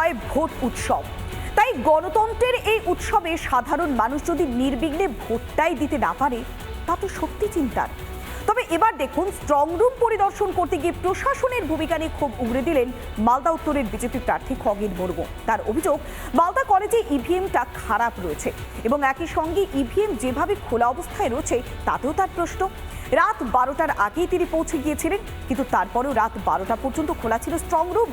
হয় ভোট উৎসব। তাই গণতন্ত্রের এই উৎসবে সাধারণ মানুষ যদি নির্বিঘ্নে ভোটটাই দিতে না পারে, তা তো সত্যি চিন্তার। তবে এবার দেখুন স্ট্রং রুম পরিদর্শন করতে গিয়ে প্রশাসনের ভূমিকা নিয়ে ক্ষোভ উগড়ে দিলেন মালদা উত্তরের বিজেপি প্রার্থী খগেন মুর্মু তার অভিযোগ, মালদা কলেজে ইভিএমটা খারাপ রয়েছে এবং একই সঙ্গে ইভিএম যেভাবে খোলা অবস্থায় রয়েছে, তাতেও তার প্রশ্ন। রাত বারোটার আগেই তিনি পৌঁছে গিয়েছিলেন, কিন্তু তারপরেও রাত বারোটা পর্যন্ত খোলা ছিল স্ট্রং রুম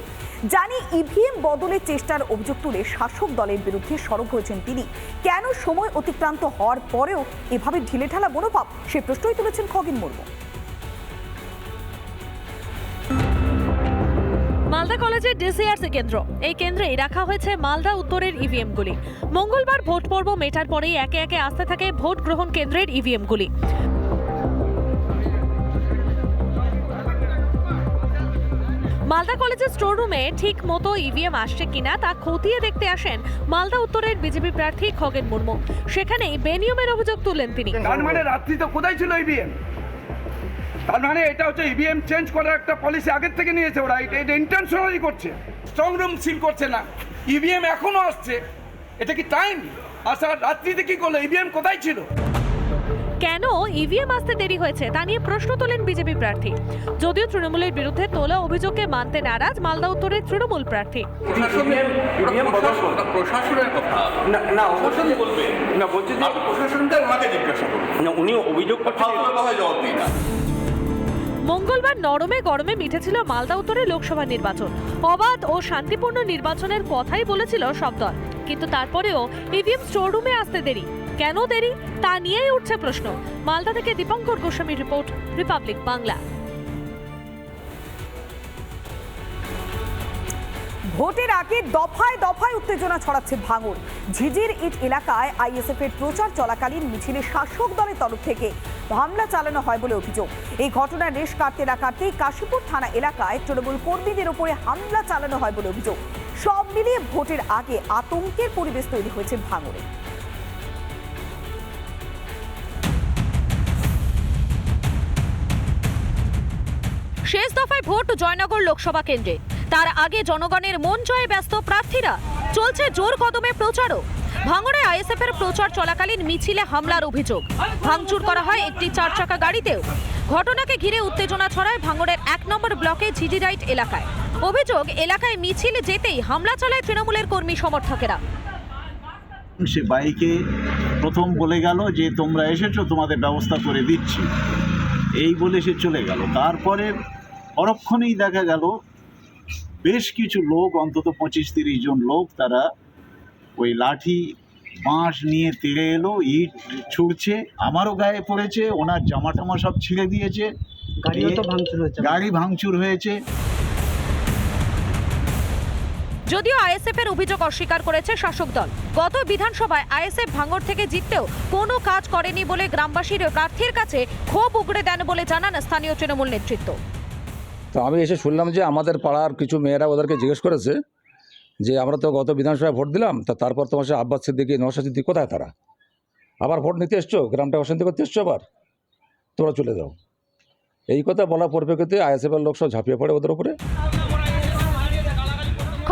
জানি ইভিএম বদলের চেষ্টার অভিযোগ তুলে শাসক দলের বিরুদ্ধে সরব হয়েছেন তিনি। কেন সময় অতিক্রান্ত হওয়ার পরেও এভাবে ঢিলেঢালা মনোভাব, সে প্রশ্নই তুলেছেন খগেন মুর্মু মালদা কলেজের ডিসিআরসি কেন্দ্র। এই কেন্দ্রেই রাখা হয়েছে মালদা উত্তরের ইভিএমগুলি। মঙ্গলবার ভোট পর্ব মেটার পরেই একে একে আসতে থাকে ভোট গ্রহণ কেন্দ্রের ইভিএমগুলি। মালদা কলেজের স্টোর রুমে ঠিক মতো ইভিএম আসছে কিনা তা খতিয়ে দেখতে আসেন মালদা উত্তরের বিজেপি প্রার্থী খগেন মুর্মু। সেখানেই বেনিয়মের অভিযোগ তুলেন তিনি। মানে রাত্রি তো কোথায় ছিল ইভিএম? তার মানে এটা হচ্ছে ইভিএম চেঞ্জ করার একটা পলিসি আগের থেকে নিয়েছে ওরা। এটা এটা ইন্টেনশনালি করছে। স্ট্রং রুম সিল করছে না। ইভিএম এখনও আসছে। এটা কি টাইম আচ্ছা রাত্রিতে কি করল? ইভিএম কোথায় ছিল? কেন ইভিএম আসতে দেরি হয়েছে? তা নিয়ে প্রশ্ন তোলেন বিজেপি প্রার্থী। যদিও তৃণমূলের বিরুদ্ধে তোলা অভিযোগকে মানতে নারাজ মালদা উত্তরের তৃণমূল প্রার্থী। প্রশাসনের কথা। না প্রশাসন বলবে না বলছি যে আপনি ওনাকে জিজ্ঞাসা করুন। না, উনি অভিযোগ কথা জবাব দিই না মঙ্গলবার নরমে গরমে মিঠেছিল মালদা উত্তরে লোকসভা নির্বাচন। অবাধ ও শান্তিপূর্ণ নির্বাচনের কথাই বলেছিল সব দল। কিন্তু তারপরেও ইভিএম স্টোররুমে আসতে দেরি। কেন দেরি? তা নিয়েই উঠছে প্রশ্ন। মালদা থেকে দীপঙ্কর গোস্বামীর রিপোর্ট, রিপাবলিক বাংলা। ভোটের আগে দফায় দফায় উত্তেজনা ছড়াচ্ছে ভাঙড় ঝিঝির ইট এলাকায় আইএসএফ এর প্রচার চলাকালীন মিছিলে শাসক দলের তরফ থেকে হামলা চালানো হয় বলে অভিযোগ। এই ঘটনার রেশ কাটতে না কাটতেই কাশীপুর থানা এলাকায় তৃণমূল কর্মীদের উপরে হামলা চালানো হয় বলে অভিযোগ। সব মিলিয়ে ভোটের আগে আতঙ্কের পরিবেশ তৈরি হয়েছে ভাঙড়ে শেষ দফায় ভোট জয়নগর লোকসভা কেন্দ্রে। তার আগে জনগণের মন জয়ে ব্যস্ত প্রার্থীরা। চলছে জোর কদমে প্রচারও। ভাঙড়ে আইএসএফ এর প্রচার চলাকালীন মিছিলে হামলার অভিযোগ। ভাঙচুর করা হয় একটি চার চাকা গাড়িতেও। ঘটনাকে ঘিরে উত্তেজনা ছড়ায় ভাঙড়ের এক নম্বর ব্লকে ঝিঝিরাইট এলাকায়। অভিযোগ, এলাকায় মিছিল যেতেই হামলা চালায় তৃণমূলের কর্মী সমর্থকেরা। সে বাইকে প্রথম বলে গেল যে, তোমরা এসেছ, তোমাদের ব্যবস্থা করে দিচ্ছি। এই বলে সে চলে গেল। তারপরে পরক্ষণেই দেখা গেল বেশ কিছু লোক অন্তত পঁচিশ তিরিশ জন লোক তারা ওই লাঠি বাঁশ নিয়ে তেড়ে এলো ইট ছুঁড়ছে আমারও গায়ে পড়েছে ওনার জামা টামা সব ছিঁড়ে দিয়েছে। গাড়িও তো ভাঙচুর হয়েছে। গাড়ি ভাঙচুর হয়েছে। যদিও আইএসএফ এর অভিযোগ অস্বীকার করেছে শাসক দল গত বিধানসভায় আইএসএফ ভাঙড় থেকে জিততেও কোনো কাজ করেনি বলে গ্রামবাসীর প্রার্থীর কাছে ক্ষোভ উগড়ে দেন বলে জানান স্থানীয় তৃণমূল নেতৃত্ব। তো আমি এসে শুনলাম যে আমাদের পাড়ার কিছু মেয়েরা ওদেরকে জিজ্ঞেস করেছে যে আমরা তো গত বিধানসভায় ভোট দিলাম, তা তারপর তোমার সে আব্বাস সিদ্দিকি, নওশাদ সিদ্দিক কোথায় তারা? আবার ভোট নিতে এসছো? গ্রামটা অশান্তি করতে এসছো আবার? তোমরা চলে যাও। এই কথা বলার পরিপ্রেক্ষিতে আইএসএফের লোক সব ঝাঁপিয়ে পড়ে ওদের উপরে।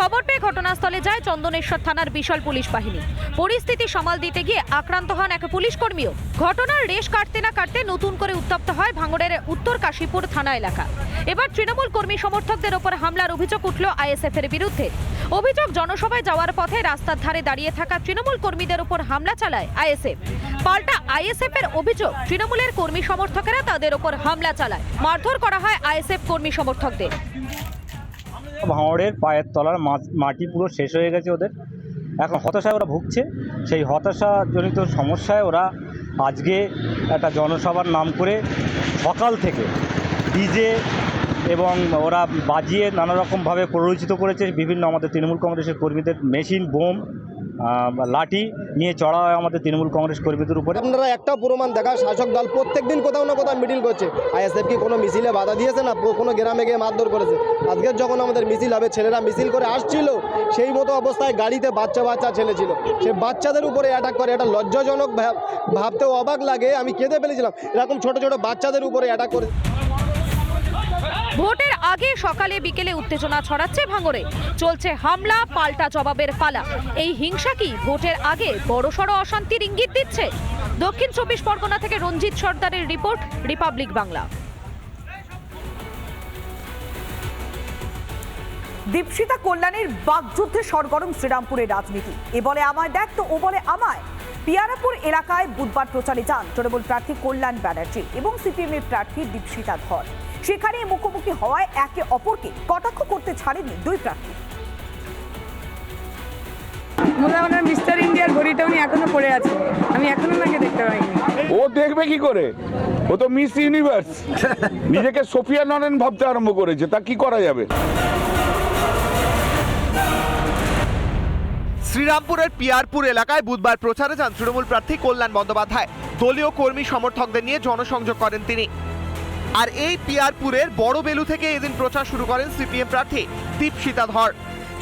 খবর পেয়ে ঘটনাস্থলে যায় চন্দনেশ্বর থানার বিশাল পুলিশ বাহিনী। পরিস্থিতি সামাল দিতে গিয়ে আক্রান্ত হন এক পুলিশ কর্মীও। ঘটনার রেশ কাটতে না কাটতে নতুন করে উত্তপ্ত হয় ভাঙড়ের উত্তর কাশীপুর থানা এলাকা। এবার তৃণমূল কর্মী সমর্থকদের ওপর হামলার অভিযোগ উঠল আইএসএফ এর বিরুদ্ধে। অভিযোগ জনসভায় যাওয়ার পথে রাস্তার ধারে দাঁড়িয়ে থাকা তৃণমূল কর্মীদের ওপর হামলা চালায় আইএসএফ। পাল্টা আইএসএফ এর অভিযোগ, তৃণমূলের কর্মী সমর্থকেরা তাদের ওপর হামলা চালায়। মারধর করা হয় আইএসএফ কর্মী সমর্থকদের। ভাঁড়ের পায়ের তলার মাটি পুরো শেষ হয়ে গেছে ওদের। এখন হতাশায় ওরা ভুগছে। সেই হতাশাজনিত সমস্যায় ওরা আজকে একটা জনসভার নাম করে সকাল থেকে ডিজে এবং ওরা বাজিয়ে নানা রকমভাবে প্ররোচিত করেছে। বিভিন্ন আমাদের তৃণমূল কংগ্রেসের কর্মীদের মেশিন, বোম লাঠি নিয়ে চড়া হয় আমাদের তৃণমূল কংগ্রেস কর্মীদের উপরে। আপনারা একটা প্রমাণ দেখা শাসক দল প্রত্যেক দিন কোথাও না কোথাও মিটিং করছে। আইএসএফ কি কোনো মিছিলে বাধা দিয়েছে না কোনো গ্রামে গিয়ে মারধর করেছে? আজকে যখন আমাদের মিছিল হবে, ছেলেরা মিছিল করে আসছিল, সেই মতো অবস্থায় গাড়িতে বাচ্চা বাচ্চা ছেলে ছিল। সে বাচ্চাদের উপরে অ্যাটাক করে, এটা লজ্জাজনক ভাব- ভাবতেও অবাক লাগে, আমি কেঁদে ফেলেছিলাম। এরকম ছোট ছোট বাচ্চাদের উপরে অ্যাটাক করে ভোটের আগে সকালে বিকেলে উত্তেজনা ছড়াচ্ছে ভাঙড়ে। চলছে হামলা, পাল্টা জবাবের পালা। এই হিংসা কি ভোটের আগে বড়সড় অশান্তির ইঙ্গিত দিচ্ছে? দক্ষিণ চব্বিশ পরগনা থেকে রঞ্জিত সর্দারের রিপোর্ট, রিপাবলিক বাংলা। দীপশিতা কল্যাণীর বাগযুদ্ধে সরগরম শ্রীরামপুরের রাজনীতি। এ বলে আমায় দেখ তো, ও বলে আমায়। পিয়ারাপুর এলাকায় বুধবার প্রচারে যান তৃণমূল প্রার্থী কল্যাণ ব্যানার্জি এবং সিপিএম এর প্রার্থী দীপশিতা ধর। সেখানে মুখোমুখি হওয়ায় একে অপরকে কটাক্ষ করতে ছাড়েননি দুই প্রার্থী। মনে ওনার মিস্টার ইন্ডিয়ার ঘড়িটা উনি এখনও পড়ে আছে। আমি এখনও ওনাকে দেখতে পাইনি। ও দেখবে কি করে? ও তো মিস ইউনিভার্স। নিজেকে সোফিয়া নরেন ভাবতে আরম্ভ করেছে তা কি করা যাবে? শ্রীরামপুরের পিয়ারপুর এলাকায় বুধবার প্রচারে যান তৃণমূল প্রার্থী কল্যাণ বন্দ্যোপাধ্যায়। দলীয় কর্মী সমর্থকদের নিয়ে জনসংযোগ করেন তিনি। আর এই পিয়ারপুরের বড় বেলু থেকে এদিন প্রচার শুরু করেন সিপিএম প্রার্থী দীপশিতা ধর।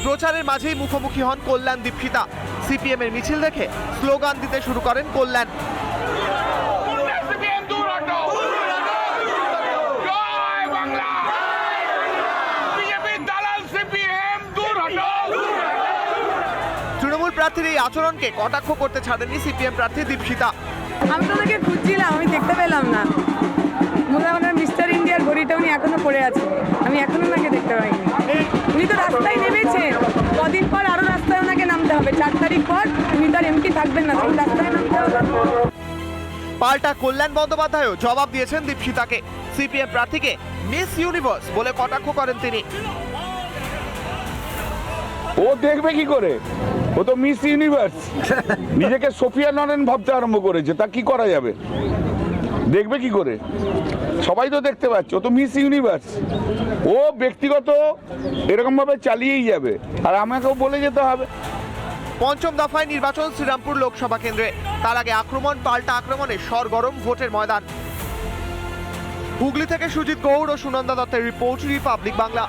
প্রচারের মাঝেই মুখোমুখি হন কল্যাণ দীপশিতা। সিপিএম এর মিছিল দেখে স্লোগান দিতে শুরু করেন কল্যাণ। তৃণমূল প্রার্থীর এই আচরণকে কটাক্ষ করতে ছাড়েননি সিপিএম প্রার্থী দীপশিতা। আমি তো খুঁজছিলাম আমি দেখতে পেলাম না। মনে হয় ওনার মিস্টার ইন্ডিয়ার ঘড়িটা উনি এখনও পড়ে আছে। আমি এখনও ওনাকে দেখতে পাইনি। উনি তো রাস্তায় নেমেছেন। কদিন পর আরও রাস্তায় ওনাকে নামতে হবে। চার তারিখ পর উনি তো আর এমপি থাকবেন না তখন রাস্তায় নামতে হবে। পাল্টা কল্যাণ বন্দ্যোপাধ্যায়ও জবাব দিয়েছেন দীপশিতাকে। সিপিএম প্রার্থীকে মিস ইউনিভার্স বলে কটাক্ষ করেন তিনি। ও দেখবে কি করে? ও তো মিস ইউনিভার্স। নিজেকে সোফিয়া নরেন ভাবতে আরম্ভ করেছে। তা কি করা যাবে? দেখবে কি করে? সবাই তো দেখতে পাচ্ছে, ও তো মিস ইউনিভার্স ও ব্যক্তিগত এরকম ভাবে চালিয়েই যাবে, আর আমাকেও বলে যেতে হবে। পঞ্চম দফায় নির্বাচন শ্রীরামপুর লোকসভা কেন্দ্রে। তার আগে আক্রমণ, পাল্টা আক্রমণে সরগরম ভোটের ময়দান। হুগলি থেকে সুজিত গৌড় ও সুনন্দা দত্তের রিপোর্ট, রিপাবলিক বাংলা।